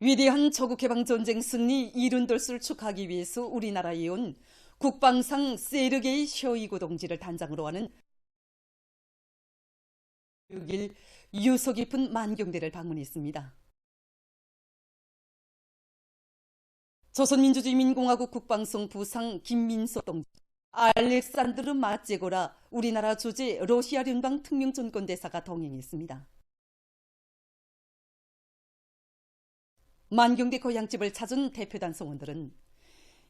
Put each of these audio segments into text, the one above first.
위대한 조국해방전쟁 승리 이룬돌수를 축하하기 위해서 우리나라에 온 국방상 세르게이 쇼이구 동지를 단장으로 하는 6일 유서 깊은 만경대를 방문했습니다. 조선민주주의민공화국 국방성 부상 김민석 동지, 알렉산드르 마제고라 우리나라 주재 러시아聯邦 특명전권 대사가 동행했습니다. 만경대 고향집을 찾은 대표단 성원들은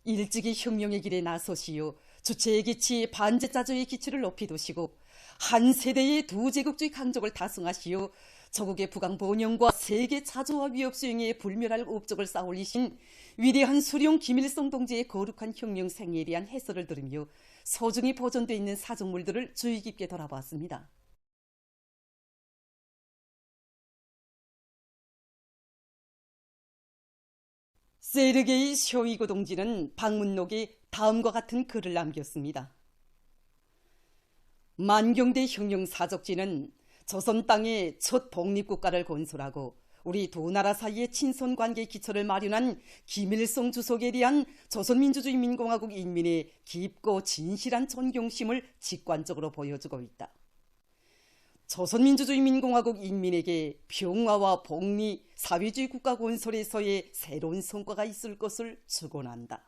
일찍이 혁명의 길에 나서시오 주체의 기치 반제자주의 기치를 높이 두시고 한 세대의 두 제국주의 강족을 다승하시오 저국의 부강 번영과 세계 차조와 위협 수행에 불멸할 업적을 쌓아올리신 위대한 수령 김일성 동지의 거룩한 혁명 생애에 대한 해설을 들으며 소중히 보존되어 있는 사정물들을 주의 깊게 돌아보았습니다. 세르게이 쇼이고 동지는 방문록에 다음과 같은 글을 남겼습니다. 만경대 혁명 사적지는 조선 땅의 첫 독립국가를 건설하고 우리 두 나라 사이의 친선 관계 기초를 마련한 김일성 주석에 대한 조선민주주의민공화국 인민의 깊고 진실한 존경심을 직관적으로 보여주고 있다. 조선민주주의민공화국 인민에게 평화와 복리, 사회주의 국가 건설에서의 새로운 성과가 있을 것을 축원한다.